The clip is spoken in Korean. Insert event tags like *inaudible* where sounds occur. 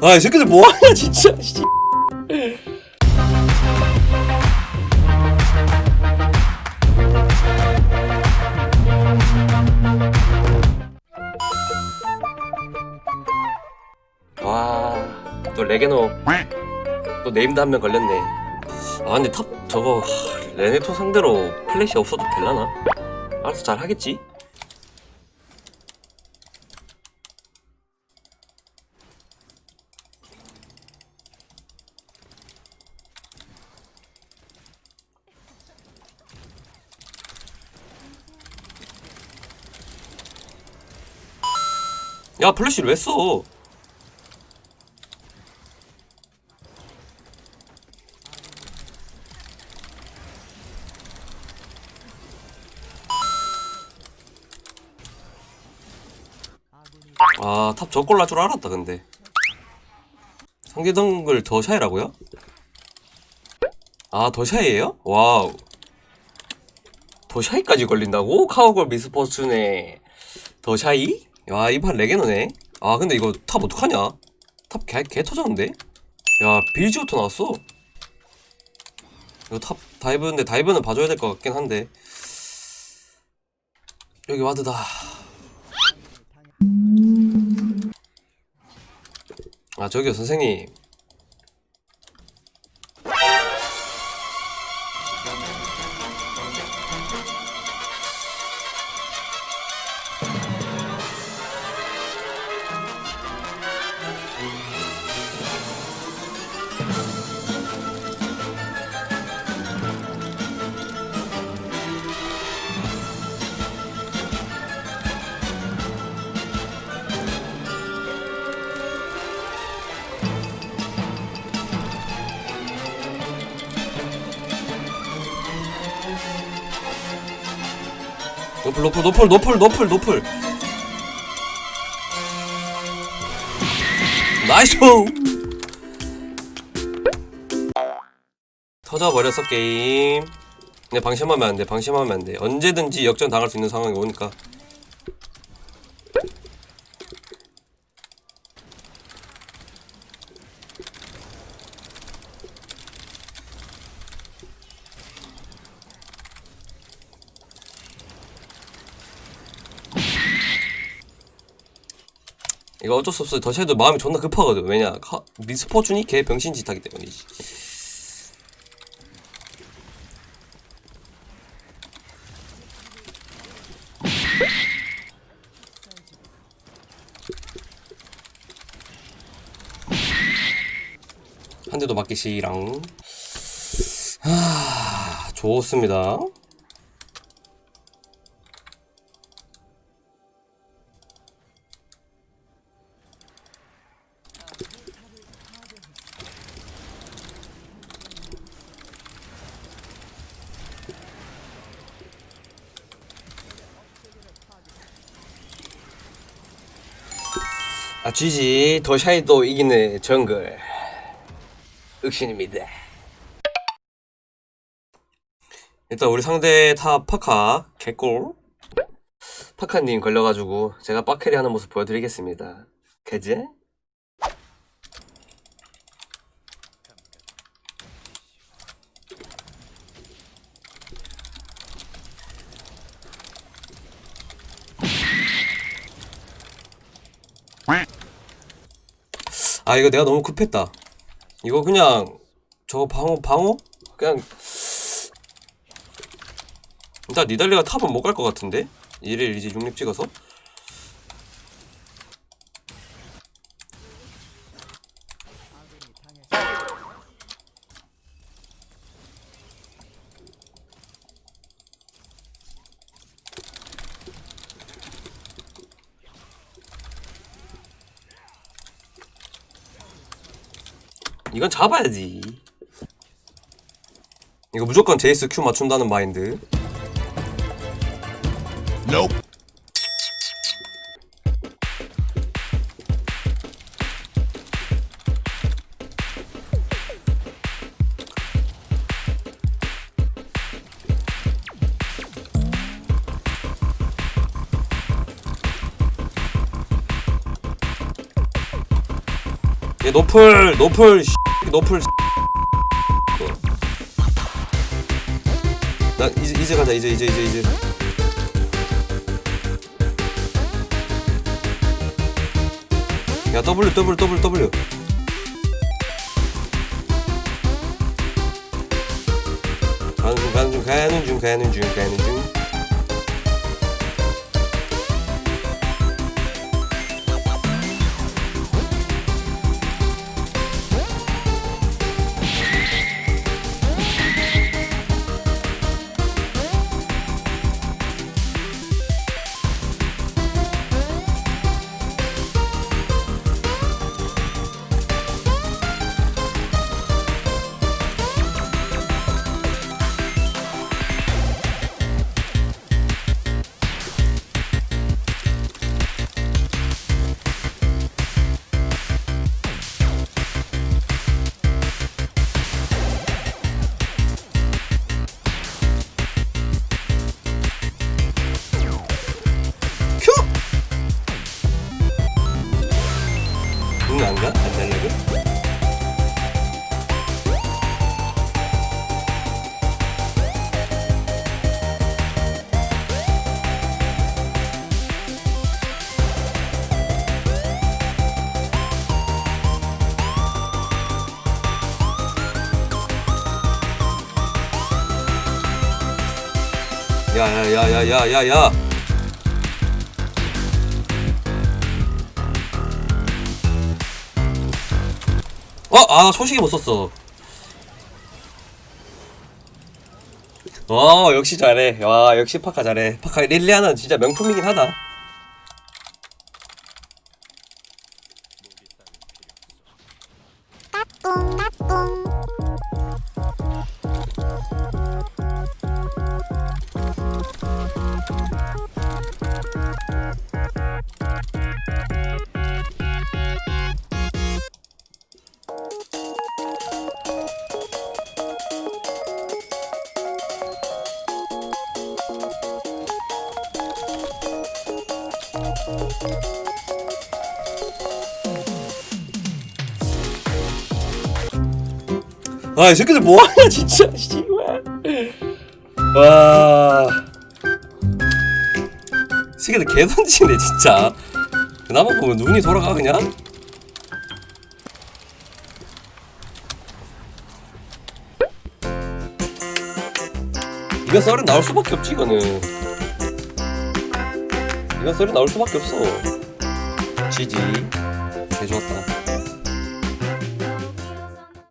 아, 이 새끼들 뭐하냐, 진짜. 씨. 와, 또 레게노. 또 네임드 한 명 걸렸네. 아, 근데 탑 저거 하, 레네토 상대로 플래시 없어도 될라나? 알아서 잘 하겠지? 야, 플래시를 왜 써? 아, 탑 저꼴 날줄 알았다, 근데. 상계덩글 더 샤이라고요? 아, 더 샤이에요? 와우. 더 샤이까지 걸린다고? 카우걸 미스포츠네. 더 샤이? 야, 이 판 레게노네. 아, 근데 이거 탑 어떡하냐? 탑 개, 개 터졌는데? 야, 빌지부터 나왔어. 이거 탑 다이브인데 다이브는 봐줘야 될 것 같긴 한데. 여기 와드다. 아 저기요 선생님 노플 노플 노플 노플 노플 노플. 나이스 터져버렸어 게임. 근데 방심하면 안돼 방심하면 안돼. 언제든지 역전 당할 수 있는 상황이 오니까 이거 어쩔 수 없어 더샤도 마음이 존나 급하거든. 왜냐 카, 미스포춘이 개 병신짓 하기 때문이지 한 대도 맞기 시랑 하... 좋습니다 아 GG 더샤이도 이기는 정글. 윽신입니다. 일단 우리 상대 탑 파카 개꿀. 파카님 걸려가지고 제가 빡캐리 하는 모습 보여드리겠습니다. 개제? 아 이거 내가 너무 급했다. 이거 그냥 저거 방어 방어? 그냥 일단 니달리가 탑은 못 갈 것 같은데? 1일 이제 6립 찍어서 이건 잡아야지. 이거 무조건 제이스 큐 맞춘다는 마인드. Nope. 노플 노플 씨. 나 이제 이제 가자. 이제 이제 이제 이제. 야 W W W W. 가는 중 가는 중 가는 중 가는 중 가는 중 야야야야야야야 어? 아 소식이 못 썼어. 어 역시 잘해. 와 역시 파카 잘해. 파카 릴리아는 진짜 명품이긴 하다 아 이 새끼들 뭐하냐 진짜. *laughs* 씨발. 와. 이 새끼들 개 던지네 진짜. 나만 보면 눈이 돌아가 그냥? 이건 썰은 나올 수밖에 없지 이거는. 이건 썰이 나올 수밖에 없어. 지지. 개 좋았다